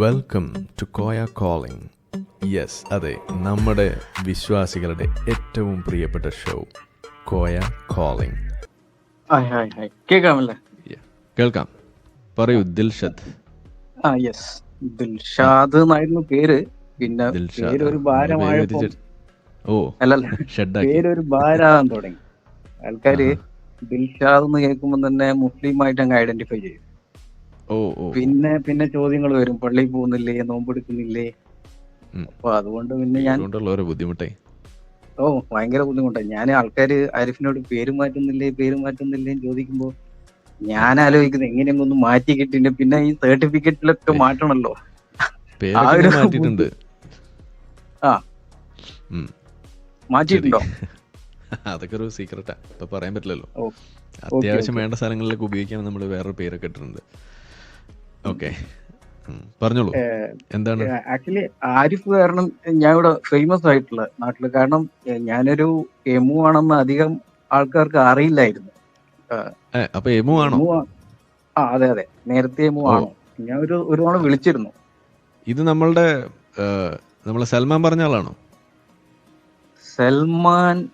Welcome to Koya calling yes അതെ നമ്മുടെ വിശ്വാസികളുടെ ഏറ്റവും പ്രിയപ്പെട്ട show Koya calling hi hi hi കേൾക്കാമല്ലേ? കേൾക്കാം. പറയൂ ദിൽഷദ്. ആ യെസ് ദിൽഷാദ് എന്നായിരുന്നു പേര്. പിന്നെ ഒരു ഭാരമായപ്പോ ഓ അല്ലല്ല പേരൊരു ഭാരാകാൻ തുടങ്ങി. ആൾക്കാര് ദിൽഷാദ് എന്ന് കേൾക്കുമ്പോൾ തന്നെ മുസ്ലിം ആയിട്ട് അങ്ങ് ഐഡന്റിഫൈ ചെയ്യും. പിന്നെ പിന്നെ ചോദ്യങ്ങൾ വരും. പള്ളിയിൽ പോകുന്നില്ലേ? നോമ്പെടുക്കുന്നില്ലേ. അപ്പൊ അതുകൊണ്ട് പിന്നെ ഞാൻ ബുദ്ധിമുട്ടേ. ഓ ഭയങ്കര ബുദ്ധിമുട്ടായി. ഞാൻ ആൾക്കാര് ആരിഫിനോട് പേര് മാറ്റുന്നില്ലേ പേര് മാറ്റുന്നില്ലേ ചോദിക്കുമ്പോ ഞാൻ ആലോചിക്കുന്നത് എങ്ങനെയെങ്കിലും ഒന്ന് മാറ്റി കിട്ടില്ല പിന്നെ ഈ സർട്ടിഫിക്കറ്റിലൊക്കെ മാറ്റണല്ലോ. മാറ്റിയിട്ടുണ്ട്. ആ. മാറ്റിയിട്ടുണ്ടോ? അതൊക്കെ ഒരു സീക്രട്ടാ ഇപ്പൊ പറയാൻ പറ്റില്ലല്ലോ. അത്യാവശ്യം വേണ്ട സ്ഥലങ്ങളിലൊക്കെ ഉപയോഗിക്കാൻ നമ്മൾ വേറൊരു പേരൊക്കെ ഇട്ടിട്ടുണ്ട്. ഓക്കെ. പറഞ്ഞോളൂ. എന്താണ്? ആക്ച്വലി ആരിഫ് കാരണം ഞാൻ ഇവിടെ ഫേമസ് ആയിട്ടുള്ള നാട്ടിൽ കാരണം ഞാനൊരു എമു ആണെന്ന് അധികം ആൾക്കാർക്ക് അറിയില്ലായിരുന്നു. അപ്പൊ എമു ആണോ? ആ- അതെ അതെ. നേരത്തെ എമു. ആണോ? ഞാൻ ഒരു ഒരു തവണ വിളിച്ചിരുന്നു. ഇത് നമ്മളുടെ നമ്മളെ സൽമാൻ പറഞ്ഞ ആളാണോ? സൽമാൻ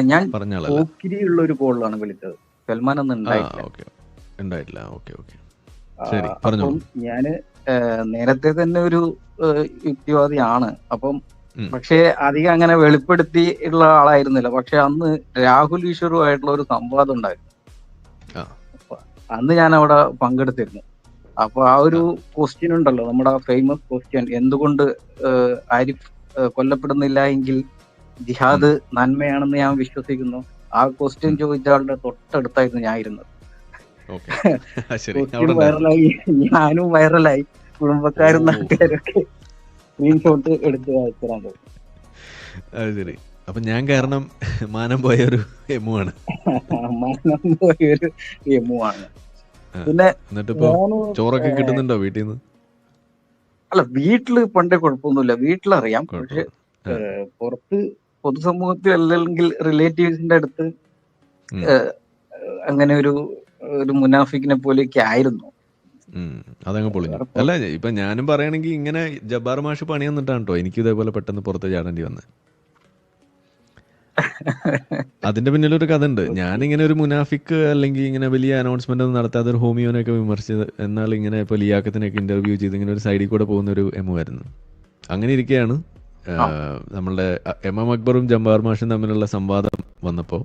ഞാൻ പറഞ്ഞ ആളാണ് ഒരു കോളിലാണ് വിളിച്ചത്. സൽമാൻ ഒന്നും ഉണ്ടായിട്ടില്ല. ഓക്കെ. ഉണ്ടായിട്ടില്ല. Okay okay. അപ്പം ഞാൻ നേരത്തെ തന്നെ ഒരു യുക്തിവാദിയാണ്. അപ്പം പക്ഷേ അധികം അങ്ങനെ വെളിപ്പെടുത്തി ഉള്ള ആളായിരുന്നില്ല. പക്ഷെ അന്ന് രാഹുൽ ഈശ്വറുമായിട്ടുള്ള ഒരു സംവാദം ഉണ്ടായിരുന്നു. അന്ന് ഞാൻ അവിടെ പങ്കെടുത്തിരുന്നു. അപ്പൊ ആ ഒരു ക്വസ്റ്റ്യൻ ഉണ്ടല്ലോ നമ്മുടെ ഫേമസ് ക്വസ്റ്റ്യൻ എന്തുകൊണ്ട് ആരിഫ് കൊല്ലപ്പെടുന്നില്ല എങ്കിൽ ജിഹാദ് നന്മയാണെന്ന് ഞാൻ വിശ്വസിക്കുന്നു. ആ ക്വസ്റ്റ്യൻ ചോദിച്ച ആളുടെ തൊട്ടടുത്തായിരുന്നു ഞാൻ ഇരുന്നത് വൈറലായി. ഞാനും വൈറലായി. കുടുംബക്കാരും. നാട്ടുകാരൊക്കെ സ്ക്രീൻഷോട്ട് എടുത്ത് അയച്ചിടാൻ തുടങ്ങി അത് ശരി. അപ്പൊ ഞാൻ കാരണം മാനം പോയ ഒരു എമു ആണ്. പോയ ഒരു എമു ആണ്. പിന്നെ എന്നിട്ടിപ്പോ മോന് ചോറൊക്കെ കിട്ടുന്നുണ്ടോ വീട്ടിൽ നിന്ന് അല്ല വീട്ടിൽ പണ്ടേ കുഴപ്പമൊന്നുമില്ല. വീട്ടിലറിയാം. പക്ഷെ പുറത്ത് പൊതുസമൂഹത്തിൽ അല്ലെങ്കിൽ റിലേറ്റീവ്സിന്റെ അടുത്ത് അങ്ങനെ ഒരു ഒരു മുനാഫിക്കിനെ പോലെയൊക്കെ ആയിരുന്നു. അതങ്ങ് പൊളിഞ്ഞു. അല്ല ഇപ്പൊ ഞാനും പറയണെങ്കിൽ ഇങ്ങനെ ജബ്ബാർ മാഷ് പണി തന്നിട്ടാണ് കേട്ടോ എനിക്ക് ഇതേപോലെ പെട്ടെന്ന് പുറത്ത് ചാടേണ്ടി വന്നത് അതിന്റെ പിന്നിലൊരു കഥ ഉണ്ട്. ഇങ്ങനെ ഒരു മുനാഫിക്ക് അല്ലെങ്കിൽ ഇങ്ങനെ വലിയ അനൗൺസ്മെന്റ് ഒന്നും നടത്താതെ ഒരു ഹോമിയോനൊക്കെ വിമർശിച്ചത് എന്നാൽ ഇങ്ങനെ ഇപ്പൊ ലിയാക്കത്തിനൊക്കെ ഇന്റർവ്യൂ ചെയ്ത് ഇങ്ങനെ ഒരു സൈഡിൽ കൂടെ പോകുന്ന ഒരു എമു ആയിരുന്നു. അങ്ങനെ ഇരിക്കുകയാണ് നമ്മളുടെ എം എം അക്ബറും ജംബാർ മാഷും തമ്മിലുള്ള സംവാദം വന്നപ്പോൾ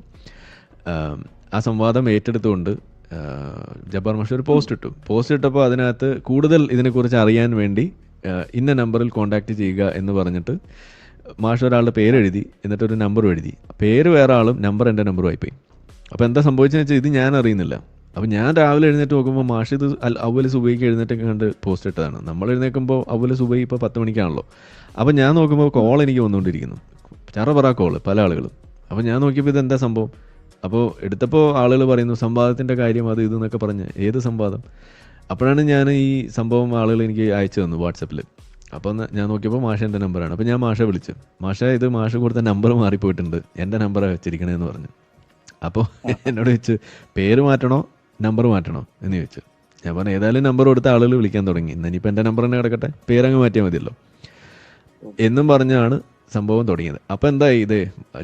ആ സംവാദം ഏറ്റെടുത്തുകൊണ്ട് ജബ്ബാർ മഷൂർ ഒരു പോസ്റ്റ് ഇട്ടു. പോസ്റ്റ് ഇട്ടപ്പോൾ അതിനകത്ത് കൂടുതൽ ഇതിനെക്കുറിച്ച് അറിയാൻ വേണ്ടി ഇന്ന നമ്പറിൽ കോൺടാക്റ്റ് ചെയ്യുക എന്ന് പറഞ്ഞിട്ട് മാഷ് ഒരാളുടെ പേര് എഴുതി എന്നിട്ട് ഒരു നമ്പറും എഴുതി. പേര് വേറെ ആളും നമ്പർ എന്റെ നമ്പറും ആയിപ്പോയി അപ്പോൾ എന്താ സംഭവിച്ചതെന്ന് വെച്ചാൽ ഇത് ഞാൻ അറിയുന്നില്ല. അപ്പോൾ ഞാൻ രാവിലെ എഴുന്നേറ്റ് നോക്കുമ്പോൾ മാഷ് ഇത് അവൽ സുബൈക്ക് എഴുന്നേറ്റൊക്കെ കണ്ട് പോസ്റ്റ് ഇട്ടതാണ്. നമ്മൾ എഴുന്നേൽക്കുമ്പോൾ അവൽ സുബൈ ഇപ്പോൾ പത്ത് മണിക്കാണല്ലോ. അപ്പോൾ ഞാൻ നോക്കുമ്പോൾ കോൾ എനിക്ക് വന്നുകൊണ്ടിരിക്കുന്നു. ചറ പറ കോൾ പല ആളുകളും. അപ്പോൾ ഞാൻ നോക്കിയപ്പോൾ ഇത് എന്താ സംഭവം? അപ്പോൾ എടുത്തപ്പോൾ ആളുകൾ പറയുന്നു സംവാദത്തിന്റെ കാര്യം അത് ഇത് എന്നൊക്കെ പറഞ്ഞ്. ഏത് സംവാദം? അപ്പോഴാണ് ഞാൻ ഈ സംഭവം ആളുകൾ എനിക്ക് അയച്ചു തന്നു വാട്സപ്പിൽ അപ്പോൾ ഞാൻ നോക്കിയപ്പോൾ മാഷ എന്റെ നമ്പറാണ് അപ്പോൾ ഞാൻ മാഷ വിളിച്ചു. മാഷ ഇത് മാഷ കൊടുത്ത നമ്പർ മാറിപ്പോയിട്ടുണ്ട്. എന്റെ നമ്പറാണ് വെച്ചിരിക്കണേന്ന് പറഞ്ഞു. അപ്പോൾ എന്നോട് ചോദിച്ചു പേര് മാറ്റണോ? നമ്പർ മാറ്റണോ? എന്ന് ചോദിച്ചു. ഞാൻ പറഞ്ഞു ഏതായാലും നമ്പർ കൊടുത്ത ആളുകൾ വിളിക്കാൻ തുടങ്ങി. ഇന്നിപ്പോൾ എന്റെ നമ്പർ തന്നെ കിടക്കട്ടെ. പേരങ്ങ് മാറ്റിയാൽ മതിയല്ലോ. എന്നും പറഞ്ഞാണ് സംഭവം തുടങ്ങിയത്. അപ്പോൾ എന്തായി ഇത്?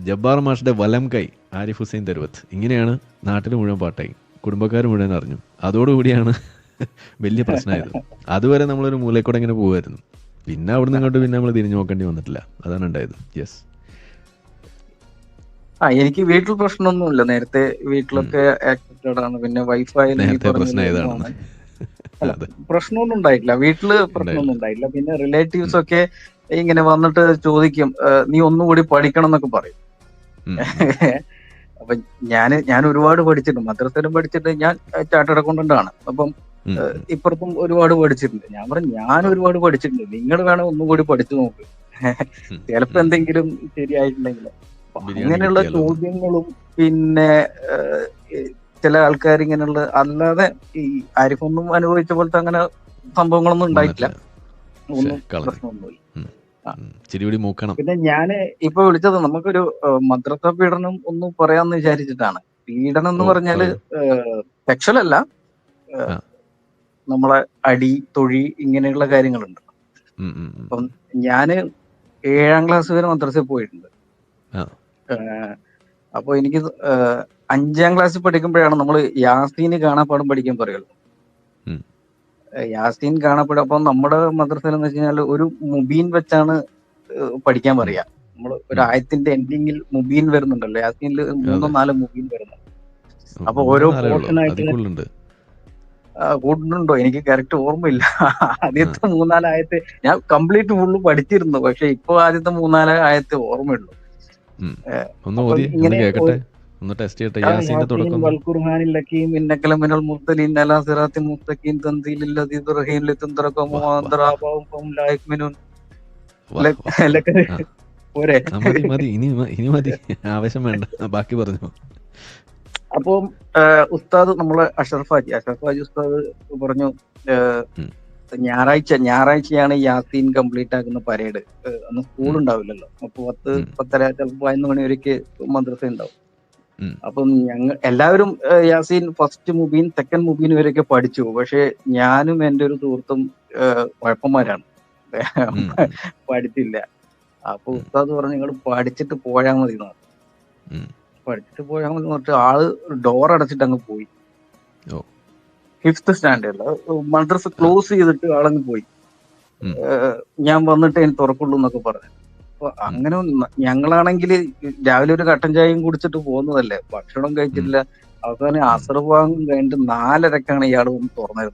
ജബ്ബാർ മാഷിന്റെ വലം കൈ ആരിഫ് ഹുസൈൻ തരുവത്ത്. ഇങ്ങനെയാണ് നാട്ടിൽ മുഴുവൻ പാട്ടായി. കുടുംബക്കാർ മുഴുവൻ അറിഞ്ഞു. അതോടുകൂടിയാണ് വലിയ പ്രശ്നമായത്. അതുവരെ നമ്മളൊരു മൂലയിൽ കൂടെ ഇങ്ങനെ പോകുമായിരുന്നു പിന്നെ അവിടെ നിന്ന് ഇങ്ങോട്ട് പിന്നെ നമ്മൾ തിരിഞ്ഞു നോക്കേണ്ടി വന്നിട്ടില്ല. അതാണ് ഉണ്ടായത്. യെസ് ആ എനിക്ക് വീട്ടിൽ പ്രശ്നമൊന്നുമില്ല. നേരത്തെ വീട്ടിലൊക്കെ ആക്സെപ്റ്റഡ് ആണ്. പിന്നെ വൈഫൈ നേരത്തെ പ്രശ്നം ഏതാണ്? അല്ല, പ്രശ്നമൊന്നും ഉണ്ടായിട്ടില്ല. വീട്ടിൽ പ്രശ്നമൊന്നും ഉണ്ടായില്ല പിന്നെ റിലേറ്റീവ്സ് ഒക്കെ ഇങ്ങനെ വന്നിട്ട് ചോദിക്കും "ഏഹ്, നീ ഒന്നുകൂടി പഠിക്കണം എന്നൊക്കെ പറയും. അപ്പൊ ഞാൻ ഞാൻ ഒരുപാട് പഠിച്ചിട്ടുണ്ട്. മദ്രസയിലും പഠിച്ചിട്ട് ഞാൻ ചാർട്ടേഡ് അക്കൗണ്ടന്റ് ആണ് അപ്പം. ഇപ്പുറത്തും ഒരുപാട് പഠിച്ചിട്ടുണ്ട്. ഞാൻ പറഞ്ഞു ഞാൻ ഒരുപാട് പഠിച്ചിട്ടുണ്ട്. നിങ്ങൾ വേണം ഒന്നുകൂടി പഠിച്ചു നോക്ക്. ചിലപ്പോ എന്തെങ്കിലും ശരിയായിട്ടുണ്ടെങ്കിൽ. അങ്ങനെയുള്ള ചോദ്യങ്ങളും പിന്നെ ചില ആൾക്കാർ ഇങ്ങനെയുള്ള അല്ലാതെ ഈ ആരിഫൊന്നും അനുഭവിച്ച പോലത്തെ അങ്ങനെ സംഭവങ്ങളൊന്നും ഉണ്ടായിട്ടില്ല. ഒന്നും ശ്ശെ, കളഞ്ഞു. പ്രശ്നമൊന്നുമില്ല. ഉം. ചിരിപിടി മൂക്കണം. പിന്നെ ഞാൻ ഇപ്പൊ വിളിച്ചത് നമുക്കൊരു മദ്രസ പീഡനം ഒന്ന് പറയാന്ന് വിചാരിച്ചിട്ടാണ്. പീഡനം എന്ന് പറഞ്ഞാൽ സെക്ഷൽ അല്ല. ഏഹ്, ആ. നമ്മളെ അടി തൊഴി ഇങ്ങനെയുള്ള കാര്യങ്ങളുണ്ട്. അപ്പം ഞാൻ ഏഴാം ക്ലാസ് വരെ മദ്രസയിൽ പോയിട്ടുണ്ട്. അപ്പൊ എനിക്ക് അഞ്ചാം ക്ലാസ്സിൽ പഠിക്കുമ്പോഴാണ് നമ്മൾ യാസീന് കാണാപ്പാടം പഠിക്കാൻ പറയുള്ളൂ. യാസീൻ കാണാപ്പാടം അപ്പൊ നമ്മുടെ മദ്രസയിൽ എന്ന് വെച്ച് കഴിഞ്ഞാൽ ഒരു മുബീൻ വെച്ചാണ് പഠിക്കാൻ പറയാ. നമ്മൾ ഒരു ആയത്തിന്റെ എൻഡിങ്ങിൽ മുബീൻ വരുന്നുണ്ടല്ലോ. യാസീനിൽ മൂന്നോ നാലോ മുബീൻ വരുന്നുണ്ട് അപ്പൊ ഓരോ പോർഷനായിട്ട് കൂടുന്നുണ്ടോ? എനിക്ക് കറക്റ്റ് ഓർമ്മയില്ല. ആദ്യത്തെ മൂന്നാലായത്തെ ഞാൻ കംപ്ലീറ്റ് ഫുള്ള് പഠിച്ചിരുന്നു. പക്ഷെ ഇപ്പൊ ആദ്യത്തെ മൂന്നാൽ ആയത്തെ ഓർമ്മയുള്ളൂ. ഒന്ന് അപ്പൊ ഓതി ഒന്ന് കേക്കട്ടെ ഒന്ന് ടെസ്റ്റ് ചെയ്യട്ടെ. യാസീന്റെ തുടക്കം. മതി മതി. ഇനി ഇനി മതി. ആവശ്യം വേണ്ട. ബാക്കി പറഞ്ഞു. അപ്പം ഉസ്താദ് നമ്മളെ അഷറഫ് ഹാജി. അഷറഫ് ഹാജി ഉസ്താദ് പറഞ്ഞു. ഞായറാഴ്ച ഞായറാഴ്ചയാണ് യാസീൻ കംപ്ലീറ്റ് ആക്കുന്ന പരേഡ്. അന്ന് സ്കൂൾ ഉണ്ടാവില്ലല്ലോ. അപ്പൊ പത്ത്. പത്തര ചിലപ്പോ പതിനൊന്ന് മണി വരെയൊക്കെ മദ്രസ ഉണ്ടാവും. അപ്പം ഞങ്ങൾ എല്ലാവരും യാസീൻ ഫസ്റ്റ് മുബീൻ സെക്കൻഡ് മുബീൻ വരെയൊക്കെ പഠിച്ചു പക്ഷെ ഞാനും എന്റെ ഒരു സുഹൃത്തും കുഴപ്പന്മാരാണ്. പഠിച്ചില്ല. അപ്പൊ ഉസ്താദ് പറഞ്ഞു നിങ്ങൾ പഠിച്ചിട്ട് പോയാൽ മതി. പഠിച്ചിട്ട് പോയാൽ മതി പറഞ്ഞിട്ട് ആൾ ഡോർ അടച്ചിട്ട് അങ്ങ് പോയി ഓ. ഫിഫ്ത് സ്റ്റാൻഡേർഡിൽ മദ്രസ ക്ലോസ് ചെയ്തിട്ട് ആളങ്ങ് പോയി. ഞാൻ വന്നിട്ട് എനിക്ക് തുറക്കുള്ളൂ എന്നൊക്കെ പറഞ്ഞു. അപ്പൊ അങ്ങനെ ഞങ്ങളാണെങ്കിൽ രാവിലെ ഒരു കട്ടൻ ചായയും കുടിച്ചിട്ട് പോകുന്നതല്ലേ. ഭക്ഷണം കഴിച്ചിട്ടില്ല അവസാനം അസർവാങ്ങും കഴിഞ്ഞിട്ട് നാലരക്കാണ് ഇയാൾ വന്ന് തുറന്നത്.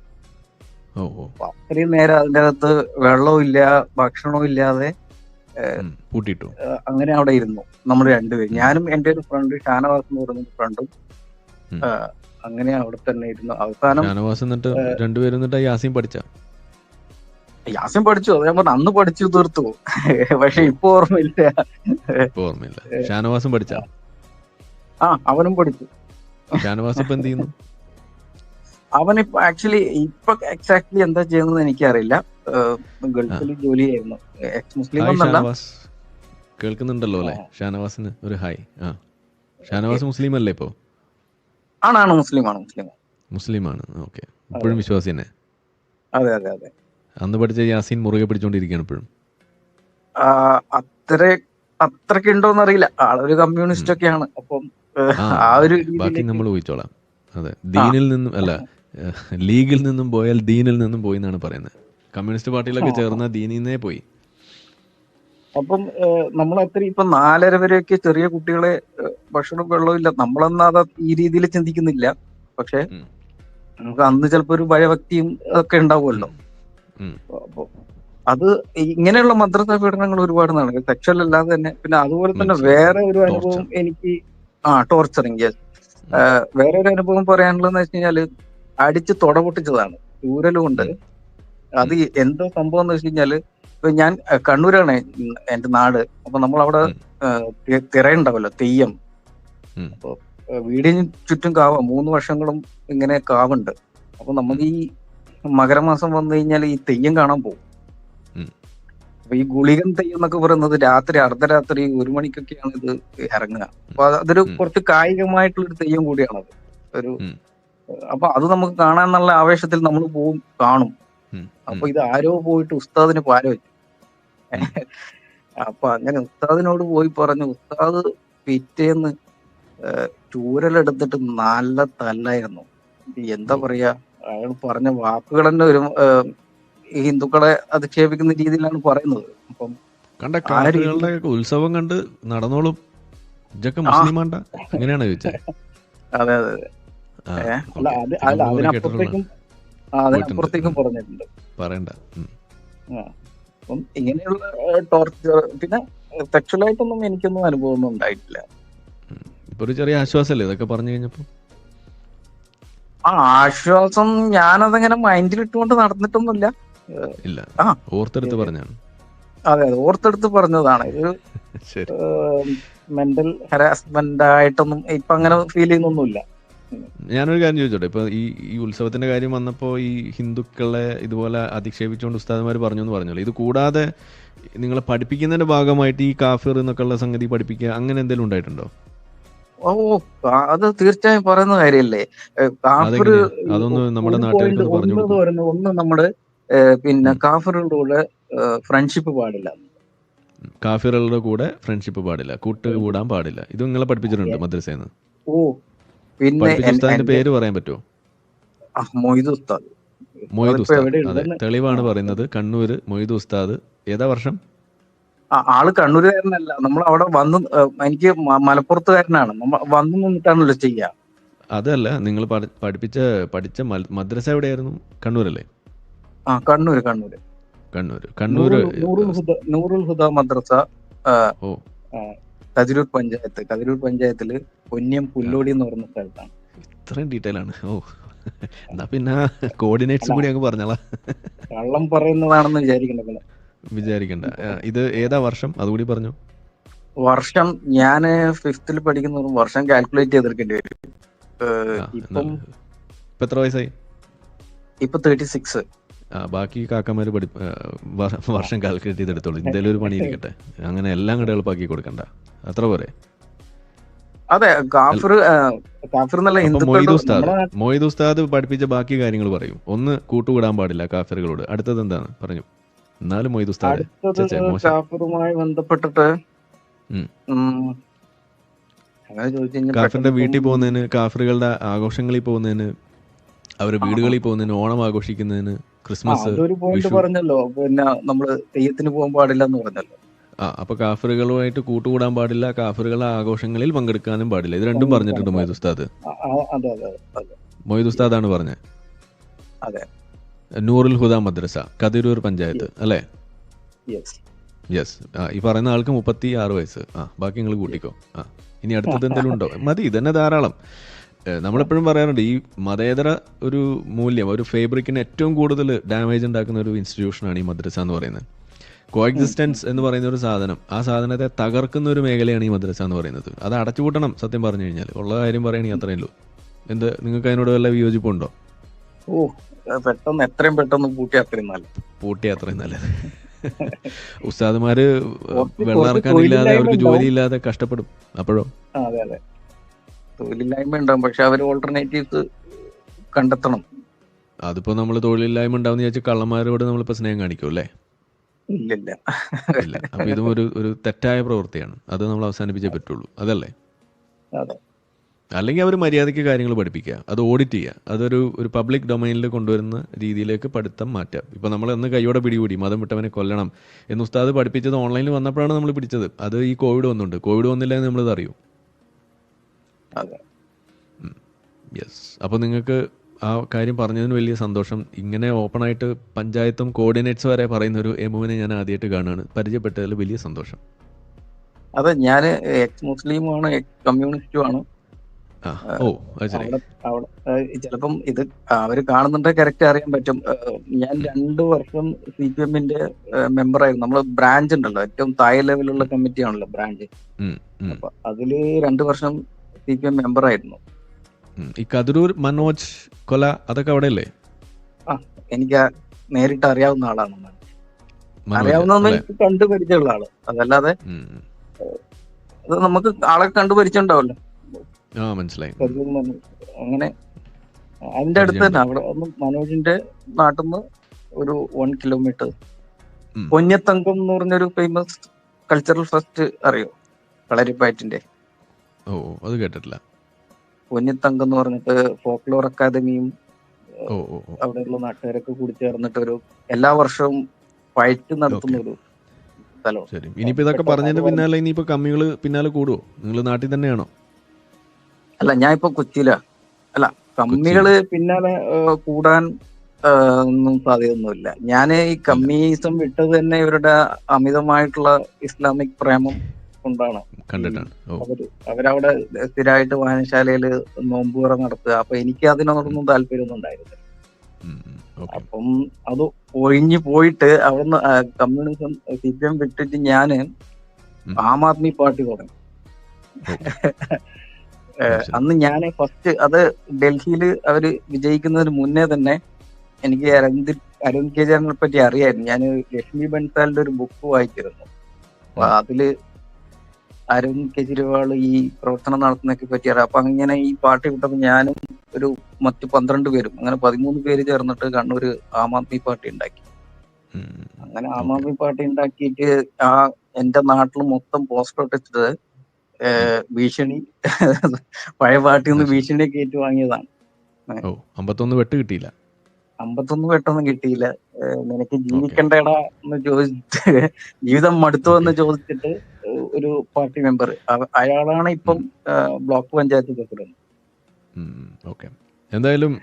അത്രയും നേരം അതിന്റെ അകത്ത് വെള്ളവും ഇല്ല ഭക്ഷണവും ഇല്ലാതെ. അങ്ങനെ അവിടെ ഇരുന്നു. നമ്മൾ രണ്ടുപേരും. ഞാനും എന്റെ ഒരു ഫ്രണ്ട് ഷാനവാസ് എന്ന് പറയുന്ന ഫ്രണ്ടും. അങ്ങനെ അവിടെ തന്നെ ഇരുന്നു. അവസാനം എന്നിട്ട് രണ്ടുപേരും എന്നിട്ട് യാസീൻ പഠിച്ച? യാസിൻ പഠിച്ചു. അത് ഞാൻ പറഞ്ഞു അന്ന് പഠിച്ചു തീർത്തു. പക്ഷെ ഇപ്പൊ ഓർമ്മയില്ല. ഓർമ്മയില്ല. ഷാനവാസും പഠിച്ച? ആ അവനും പഠിച്ചു. ഷാനവാസ് ഇപ്പൊ എന്ത് ചെയ്യുന്നു? അവൻ ഇപ്പൊ ആക്ച്വലി ഇപ്പൊ എക്സാക്ട്ലി എന്താ ചെയ്യുന്നത് എനിക്കറിയില്ല. ഗൾഫിൽ ജോലി ചെയ്യുന്നു എക്സ് മുസ്ലിം ഒന്നല്ല. കേൾക്കുന്നുണ്ടല്ലോ അല്ലേ? ഷാനവാസിന് ഒരു ഹായ് ആ. ഷാനവാസ് മുസ്ലിം അല്ലേ ഇപ്പോ? ആണാണ് മുസ്ലിമാണ് മുസ്ലിം. മുസ്ലിമാണ്. ഓക്കെ. ഇപ്പോഴും വിശ്വാസി തന്നെ അതെ അതെ അതെ. അന്ന് പഠിച്ച യാസീൻ മുറുകെ പിടിച്ചോണ്ടിരിക്കുകയാണ് ഇപ്പോഴും. അത്ര അത്രയ്ക്ക് ഉണ്ടോന്ന് അറിയില്ല. ആളൊരു കമ്മ്യൂണിസ്റ്റ് ഒക്കെയാണ്. അപ്പം ആ ഒരു ബാക്കി നമ്മൾ ഊഹിച്ചോളാം അതെ. ദീനിൽ നിന്നും അല്ല ലീഗിൽ നിന്നും പോയാൽ ദീനിൽ നിന്നും പോയി എന്നാണ് പറയുന്നത്. കമ്മ്യൂണിസ്റ്റ് പാർട്ടിയിലൊക്കെ ചേർന്ന ദീനിന്നേ പോയി. അപ്പം നമ്മൾ അത്ര ഇപ്പൊ നാലര വരെയൊക്കെ ചെറിയ കുട്ടികളെ ഭക്ഷണം വെള്ളവും ഇല്ല. നമ്മളന്ന് അത് ഈ രീതിയിൽ ചിന്തിക്കുന്നില്ല. പക്ഷെ നമുക്ക് അന്ന് ചിലപ്പോ ഒരു ഭയഭക്തിയും ഒക്കെ ഉണ്ടാവുമല്ലോ. അപ്പൊ അത് ഇങ്ങനെയുള്ള മദ്രസ പീഡനങ്ങൾ ഒരുപാട് നടക്കും. സെക്ഷൽ അല്ലാതെ തന്നെ. പിന്നെ അതുപോലെ തന്നെ വേറെ ഒരു അനുഭവം എനിക്ക് ആ ടോർച്ചറിങ് വേറെ ഒരു അനുഭവം പറയാനുള്ളതെന്ന് വെച്ച് കഴിഞ്ഞാൽ അടിച്ച് തുടപൊട്ടിച്ചതാണ്. പൊട്ടിച്ചതാണ് ചൂരലും അത് എന്തോ സംഭവം എന്ന് വെച്ച് കഴിഞ്ഞാൽ ഞാൻ കണ്ണൂരാണ് എന്റെ നാട് അപ്പൊ നമ്മൾ അവിടെ. തിറയുണ്ടാവല്ലോ തെയ്യം. അപ്പൊ വീടിന് ചുറ്റും കാവ മൂന്ന് വർഷങ്ങളും ഇങ്ങനെ കാവുണ്ട് അപ്പൊ നമുക്ക് ഈ മകരമാസം വന്നു കഴിഞ്ഞാൽ ഈ തെയ്യം കാണാൻ പോകും. അപ്പൊ ഈ ഗുളികൻ തെയ്യം എന്നൊക്കെ പറയുന്നത് രാത്രി അർദ്ധരാത്രി ഒരു മണിക്കൊക്കെയാണ് ഇത് ഇറങ്ങുക അപ്പൊ അതൊരു കുറച്ച് കായികമായിട്ടുള്ളൊരു തെയ്യം കൂടിയാണത് ഒരു. അപ്പൊ അത് നമുക്ക് കാണാൻ നല്ല ആവേശത്തിൽ നമ്മൾ പോവും കാണും. അപ്പൊ ഇത് ആരോ പോയിട്ട് ഉസ്താദിന് പാല വെച്ചു അപ്പൊ അങ്ങനെ ഉസ്താദിനോട് പോയി പറഞ്ഞു ഉസ്താദ് പിറ്റേന്ന് ചൂരലെടുത്തിട്ട് നല്ല തല്ലായിരുന്നു. എന്താ. പറയാ അയാൾ പറഞ്ഞ വാക്കുകൾ തന്നെ ഒരു ഈ ഹിന്ദുക്കളെ അധിക്ഷേപിക്കുന്ന രീതിയിലാണ് പറയുന്നത്. അപ്പം കണ്ട രീതി- ഉത്സവം കണ്ട് നടന്നോളും. ഇതൊക്കെ മുസ്ലിമാണ്ട? അങ്ങനെയാണ് ചോദിച്ചത് അതെ അതെ. അല്ല അത് അല്ല അതിനപ്പുറത്തേക്കും അതിനപ്പുറത്തേക്കും പറഞ്ഞിട്ടുണ്ട്. പറയണ്ട. അപ്പം ഇങ്ങനെയുള്ള ടോർച്ചർ പിന്നെ സെക്ഷലായിട്ടൊന്നും എനിക്കൊന്നും അനുഭവമൊന്നും ഉണ്ടായിട്ടില്ല. ഇപ്പൊ ഒരു ചെറിയ ആശ്വാസല്ലേ ഇതൊക്കെ പറഞ്ഞു കഴിഞ്ഞപ്പോ? ആ ആശ്വാസം ഞാനതങ്ങനെ മൈൻഡിൽ ഇട്ടുകൊണ്ട് നടന്നിട്ടൊന്നുമില്ല. ഇല്ല. ആ. ഓർത്തെടുത്ത് പറഞ്ഞാണ്. അതെ അതെ ഓർത്തെടുത്ത് പറഞ്ഞതാണ്. ഒരു മെന്റൽ ഹരാസ്മെന്റ് ആയിട്ടൊന്നും ഇപ്പൊ അങ്ങനെ ഫീൽ ചെയ്യുന്നൊന്നുമില്ല. ഞാനൊരു കാര്യം ചോദിച്ചോട്ടെ? ഇപ്പൊ ഈ ഈ ഉത്സവത്തിന്റെ കാര്യം വന്നപ്പോ ഈ ഹിന്ദുക്കളെ ഇതുപോലെ അധിക്ഷേപിച്ചുകൊണ്ട് ഉസ്താദന്മാർ പറഞ്ഞു എന്ന് പറഞ്ഞല്ലോ. ഇത് കൂടാതെ നിങ്ങളെ പഠിപ്പിക്കുന്നതിന്റെ ഭാഗമായിട്ട് ഈ കാഫിർ എന്നൊക്കെയുള്ള സംഗതി പഠിപ്പിക്കുക അങ്ങനെ എന്തെങ്കിലും ഉണ്ടായിട്ടുണ്ടോ? ഓ അത് തീർച്ചയായും പറയുന്ന കാര്യല്ലേ. കാഫിർ അതൊന്ന് നമ്മുടെ ഒരു ഒന്ന്. നമ്മുടെ പിന്നെ ഉം. കൂടെ ഫ്രണ്ട്ഷിപ്പ് പാടില്ല. കാഫിറുകളുടെ കൂടെ ഫ്രണ്ട്ഷിപ്പ് പാടില്ല. കൂട്ടുകൂടാൻ പാടില്ല. ഇത് നിങ്ങളെ പഠിപ്പിച്ചിട്ടുണ്ട് മദ്രസേന്ന്. ഓ പിന്നെ പേര് പറയാൻ പറ്റുമോ? മൊയ്ത് ഉസ്താദ്. മൊയ്ത് ഉസ്താദ്. അതെ തെളിവാണ് പറയുന്നത്. കണ്ണൂര് മൊയ്ത് ഉസ്താദ്. ഏതാ വർഷം? ആൾ കണ്ണൂരുകാരനല്ല. നമ്മൾ അവിടെ വന്ന് എനിക്ക് മലപ്പുറത്തുകാരനാണ്. നമ്മ വന്നു നിന്നിട്ടാണല്ലോ ചെയ്യാ. അതല്ല നിങ്ങൾ പഠിപ്പിച്ച പഠിച്ച മദ്രസ എവിടെയായിരുന്നു? കണ്ണൂരല്ലേ? ആ കണ്ണൂര് കണ്ണൂര്. കണ്ണൂര്. കണ്ണൂര് നൂറുൽ ഹുദ നൂറുൽ ഹുദ മദ്രസ ആ, ഓ. ആ, കതിരൂർ പഞ്ചായത്ത് കതിരൂർ പഞ്ചായത്തിൽ പൊന്നിയം പുല്ലോടി എന്ന് പറഞ്ഞ സ്ഥലത്താണ്. ഇത്രയും ഡീറ്റെയിൽ ആണ്. ഓ. എന്നാ പിന്നെ കോർഡിനേറ്റ്സ് കൂടി അങ്ങ് പറഞ്ഞോളാം. കള്ളം പറയുന്നതാണെന്ന് വിചാരിക്കണ്ട വിചാരിക്കണ്ട. ഇത് ഏതാ വർഷം? അതുകൂടി പറഞ്ഞു. വർഷം ഞാൻ ഫിഫ്തിൽ പഠിക്കുന്ന വർഷം കാൽക്കുലേറ്റ് ചെയ്തെടുക്കേണ്ടി വരും. ഇപ്പം എത്ര വയസ്സായി? ഇപ്പൊ തേർട്ടി സിക്സ് ബാക്കി കാക്കമാര് പഠി വർഷം കാൽക്കുലേറ്റ് ചെയ്തെടുത്തോളൂ. എന്തെങ്കിലും ഒരു പണി ഇരിക്കട്ടെ. അങ്ങനെ എല്ലാം കൂടെ എളുപ്പാക്കി കൊടുക്കണ്ട. അത്ര പോരെ. അതെ കാഫിർ കാഫിർ എന്നല്ല അപ്പൊ ഉസ്താദ് പഠിപ്പിച്ച ബാക്കി കാര്യങ്ങൾ പറയും. ഒന്ന് കൂട്ടുകൂടാൻ പാടില്ല കാഫിറുകളോട് അടുത്തത് എന്താണ്? പറഞ്ഞു. എന്നാലും മൊയ്ദ് ഉസ്താദ്. കാഫിറുമായി ബന്ധപ്പെട്ടിട്ട് കാഫിറിന്റെ വീട്ടിൽ പോകുന്നതിന് കാഫിറുകളുടെ ആഘോഷങ്ങളിൽ പോകുന്നതിന് അവരുടെ വീടുകളിൽ പോകുന്നതിന് ഓണം ആഘോഷിക്കുന്നതിന് ക്രിസ്മസ് പറഞ്ഞല്ലോ. പിന്നെ നമ്മൾ തെയ്യത്തിന് പോകാൻ പാടില്ല എന്ന് പറഞ്ഞല്ലോ. ആ അപ്പൊ കാഫറുകളുമായിട്ട് കൂട്ടുകൂടാൻ പാടില്ല കാഫിറുകളുടെ ആഘോഷങ്ങളിൽ പങ്കെടുക്കാനും പാടില്ല. ഇത് രണ്ടും പറഞ്ഞിട്ടുണ്ട് മൊയ്ദ് ഉസ്താദ്. മൊയ്ദ് ഉസ്താദാണ് പറഞ്ഞത്. അതെ. നൂറുൽ ഹുദ മദ്രസ കതിരൂർ പഞ്ചായത്ത് അല്ലേ? യെസ് ഈ പറയുന്ന ആൾക്ക് മുപ്പത്തി ആറ് വയസ്സ്. ആ ബാക്കി നിങ്ങൾ കൂട്ടിക്കോ. ആ ഇനി അടുത്തത് എന്തെങ്കിലും ഉണ്ടോ? മതി ഇതന്നെ ധാരാളം. നമ്മളെപ്പോഴും പറയാറുണ്ട് ഈ മതേതര ഒരു മൂല്യം ഒരു ഫേബ്രിക്കിന് ഏറ്റവും കൂടുതൽ ഡാമേജ് ഉണ്ടാക്കുന്ന ഒരു ഇൻസ്റ്റിറ്റ്യൂഷനാണ് ഈ മദ്രസ എന്ന് പറയുന്നത്. കോ എക്സിസ്റ്റൻസ് എന്ന് പറയുന്ന ഒരു സാധനം. ആ സാധനത്തെ തകർക്കുന്ന ഒരു മേഖലയാണ് ഈ മദ്രസ എന്ന് പറയുന്നത്. അത് അടച്ചുപൂട്ടണം സത്യം പറഞ്ഞു കഴിഞ്ഞാൽ ഉള്ള കാര്യം പറയുകയാണെങ്കിൽ അത്രയേ ഉള്ളൂ. എന്ത് നിങ്ങൾക്ക് അതിനോട് വല്ല വിയോജിപ്പുണ്ടോ? ഓ പെട്ടെന്ന് എത്രയും പെട്ടെന്ന് പൂട്ടി അത്രയും നല്ലത്. പൂട്ടി അത്രയും നല്ലത്. ഉസ്താദുമാര് വെള്ളം ഇറക്കാനില്ലാതെ അവർക്ക് ജോലി ഇല്ലാതെ കഷ്ടപ്പെടും. അപ്പോഴോ? അതെ അതെ. തൊഴിലില്ലായ്മ ഉണ്ടാവും പക്ഷെ അവർ ഓൾട്ടർനേറ്റീവ്സ് കണ്ടെത്തണം. അതിപ്പോ നമ്മൾ തൊഴിലില്ലായ്മ ഉണ്ടാവും വിചാരിച്ച് കള്ളന്മാരോട് നമ്മളിപ്പോ സ്നേഹം കാണിക്കും അല്ലേ ഇല്ലില്ല. ഇല്ല. അപ്പൊ ഇതും ഒരു ഒരു തെറ്റായ പ്രവൃത്തിയാണ്. അത് നമ്മൾ അവസാനിപ്പിച്ചേ പറ്റുള്ളൂ. അതല്ലേ? അതെ. അല്ലെങ്കിൽ അവർ മര്യാദയ്ക്ക് കാര്യങ്ങൾ പഠിപ്പിക്കുക. അത് ഓഡിറ്റ് ചെയ്യുക. അതൊരു ഒരു പബ്ലിക് ഡൊമൈനിൽ കൊണ്ടുവരുന്ന രീതിയിലേക്ക് പഠിത്തം മാറ്റാം ഇപ്പം നമ്മൾ എന്ന് കൈയോടെ പിടികൂടി മതം വിട്ടവനെ കൊല്ലണം എന്ന് ഉസ്താദ് പഠിപ്പിച്ചത് ഓൺലൈനിൽ വന്നപ്പോഴാണ് നമ്മൾ പിടിച്ചത്. അത് ഈ കോവിഡ് വന്നുണ്ട് കോവിഡ് വന്നില്ല എന്ന് നമ്മളിത് അറിയൂ. യെസ് അപ്പോൾ നിങ്ങൾക്ക് ആ കാര്യം പറഞ്ഞതിന് വലിയ സന്തോഷം. ഇങ്ങനെ ഓപ്പണായിട്ട് പഞ്ചായത്തും കോർഡിനേറ്റ്സ് വരെ പറയുന്ന ഒരു എമുവിനെ ഞാൻ ആദ്യമായിട്ട് കാണുകയാണ്. പരിചയപ്പെട്ടതിൽ വലിയ സന്തോഷം. അതെ ഞാൻ എക്സ് മുസ്ലിമാണ് എക്സ് കമ്മ്യൂണിസ്റ്റും ആണ്. ആ ഓ ചിലപ്പം ഇത് അവർ കാണുന്നുണ്ട് കറക്റ്റ് അറിയാൻ പറ്റും. ഞാൻ രണ്ടു വർഷം സി പി എമ്മിന്റെ മെമ്പറായിരുന്നു നമ്മൾ ബ്രാഞ്ച് ഉണ്ടല്ലോ ഏറ്റവും താഴെ ലെവലുള്ള കമ്മിറ്റി ആണല്ലോ ബ്രാഞ്ച് അപ്പൊ അതിൽ രണ്ടു വർഷം സി പി എം മെമ്പറായിരുന്നു. ഈ കതിരൂർ മനോജ് കൊല അതൊക്കെ അവിടെ അല്ലേ എനിക്ക് നേരിട്ട് അറിയാവുന്ന ആളാണ് അറിയാവുന്ന? കണ്ടു പരിചയമുള്ള ആൾ. അതല്ലാതെ. അത് നമുക്ക് ആളെ കണ്ടു പരിചയമുണ്ടാവല്ലോ മനസ്സിലായി. അങ്ങനെ അതിന്റെ അടുത്ത് തന്നെ അവിടെ മനോജിന്റെ നാട്ടിൽ നിന്ന് ഒരു വൺ കിലോമീറ്റർ. പൊന്നത്തങ്കം എന്ന് പറഞ്ഞൊരു ഫേമസ് കൾച്ചറൽ ഫെസ്റ്റ് അറിയോ? കളരിപ്പയറ്റിന്റെ ഓ ഓ, അത് കേട്ടിട്ടില്ല. പൊന്നത്തങ്കം എന്ന് പറഞ്ഞിട്ട് ഫോക്ലോർ അക്കാദമിയും അവിടെയുള്ള നാട്ടുകാരൊക്കെ കൂടി ചേർന്നിട്ട് ഒരു എല്ലാ വർഷവും പയറ്റ് നടത്തുന്ന ഒരു സ്ഥലം. ഇനിയിപ്പോ ഇതൊക്കെ പറഞ്ഞതിന്റെ പിന്നാലെ ഇനിയിപ്പോ കമ്മികൾ പിന്നാലെ കൂടുവോ? നിങ്ങൾ നാട്ടിൽ തന്നെയാണോ? അല്ല ഞാൻ ഇപ്പൊ കൊച്ചിയിലാ. അല്ല കമ്മികൾ പിന്നാലെ കൂടാൻ ഒന്നും സാധ്യതയൊന്നുമില്ല. ഞാൻ ഈ കമ്മ്യൂണിസം വിട്ടത് തന്നെ ഇവരുടെ അമിതമായിട്ടുള്ള ഇസ്ലാമിക് പ്രേമം കൊണ്ടാണ്. കണ്ടിട്ടാണ്. അവർ അവരവിടെ സ്ഥിരമായിട്ട് വായനശാലയിൽ നോമ്പുറ നടത്തുക. അപ്പൊ എനിക്ക് അതിനോടൊന്നും താല്പര്യമൊന്നും ഉണ്ടായിരുന്നില്ല. അപ്പം അത് ഒഴിഞ്ഞു പോയിട്ട് അവിടുന്ന് കമ്മ്യൂണിസം സി പി എം വിട്ടിട്ട് ഞാൻ. ആം ആദ്മി പാർട്ടി തുടങ്ങി. അന്ന് ഞാൻ ഫസ്റ്റ് അത് ഡൽഹിയിൽ അവർ വിജയിക്കുന്നതിന് മുന്നേ തന്നെ എനിക്ക് അരവിന്ദ് അരവിന്ദ് കെജ്രിവാളിനെ പറ്റി അറിയായിരുന്നു. ഞാൻ ലക്ഷ്മി ബൻസാലിന്റെ ഒരു ബുക്ക് വായിച്ചിരുന്നു. അപ്പൊ അതിൽ അരവിന്ദ് കെജ്രിവാൾ ഈ പ്രവർത്തനം നടത്തുന്നതൊക്കെ പറ്റി അറിയാം അപ്പൊ അങ്ങനെ ഈ പാർട്ടി വിട്ടപ്പോ ഞാനും ഒരു മറ്റു പന്ത്രണ്ട് പേരും അങ്ങനെ പതിമൂന്ന് പേര് ചേർന്നിട്ട് കണ്ണൂര് ആം ആദ്മി പാർട്ടി ഉണ്ടാക്കി. അങ്ങനെ ആം ആദ്മി പാർട്ടി ഉണ്ടാക്കിയിട്ട് ആ എന്റെ നാട്ടിൽ മൊത്തം പോസ്റ്റർ ഒട്ടിച്ചിട്ട് ഭീഷണി പഴയ പാർട്ടിയിൽ നിന്ന് ഭീഷണിയൊക്കെ ഏറ്റുവാങ്ങിയതാണ്. ഓ അമ്പത്തൊന്ന് വെട്ട് കിട്ടിയില്ല. അമ്പത്തൊന്നും പെട്ടൊന്നും കിട്ടിയില്ല. നിനക്ക് ജീവിക്കണ്ടേടാ എന്ന് ചോദിച്ചിട്ട് ജീവിതം മടുത്തോ എന്ന് ചോദിച്ചിട്ട് ഒരു പാർട്ടി മെമ്പർ. അയാളാണ് ഇപ്പം ബ്ലോക്ക് പഞ്ചായത്ത് പ്രസിഡന്റ് ഓക്കെ. എന്തായാലും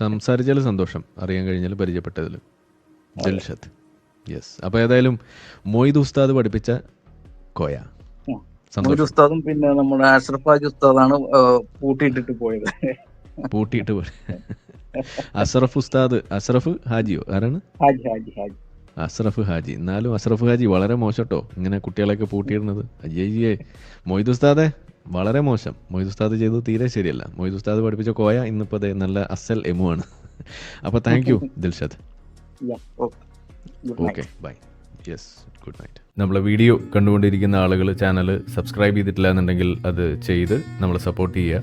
സംസാരിച്ചാൽ സന്തോഷം. അറിയാൻ കഴിഞ്ഞാൽ പരിചയപ്പെട്ടതിൽ ദിൽഷത്ത് യെസ് അപ്പോൾ ഏതായാലും മൊയ്ദ് ഉസ്താദ് പഠിപ്പിച്ച കോയ. മൊയ്ദ് ഉസ്താദും പിന്നെ നമ്മുടെ അഷ്റഫാജ് ഹാജി ഉസ്താദാണ് പൂട്ടിയിട്ടിട്ട് പോയത്. പൂട്ടിയിട്ട് പോയി. അസറഫ് ഉസ്താദ് അസറഫ് ഹാജിയോ? ആരാണ്? ഹാജി ഹാജി ഹാജി. അസ്രഫ് ഹാജി. എന്നാലും അസ്രഫ് ഹാജി വളരെ മോശട്ടോ. ഇങ്ങനെ കുട്ടികളെയൊക്കെ പൂട്ടിയിടുന്നത്. അയ്യേ മൊയ്ദ് ഉസ്താദെ വളരെ മോശം. മൊയ്ദ് ഉസ്താദ് ചെയ്തത് തീരെ ശരിയല്ല. മൊയ്ദ് ഉസ്താദ് പഠിപ്പിച്ച കോയ ഇന്നിപ്പോൾ ദേ നല്ല അസൽ എമു ആണ്. അപ്പോൾ thank you Dilshad. Okay bye yes good night നമ്മളെ വീഡിയോ കണ്ടുകൊണ്ടിരിക്കുന്ന ആളുകൾ ചാനൽ സബ്സ്ക്രൈബ് ചെയ്തിട്ടില്ല എന്നുണ്ടെങ്കിൽ അത് ചെയ്ത് നമ്മളെ സപ്പോർട്ട് ചെയ്യുക.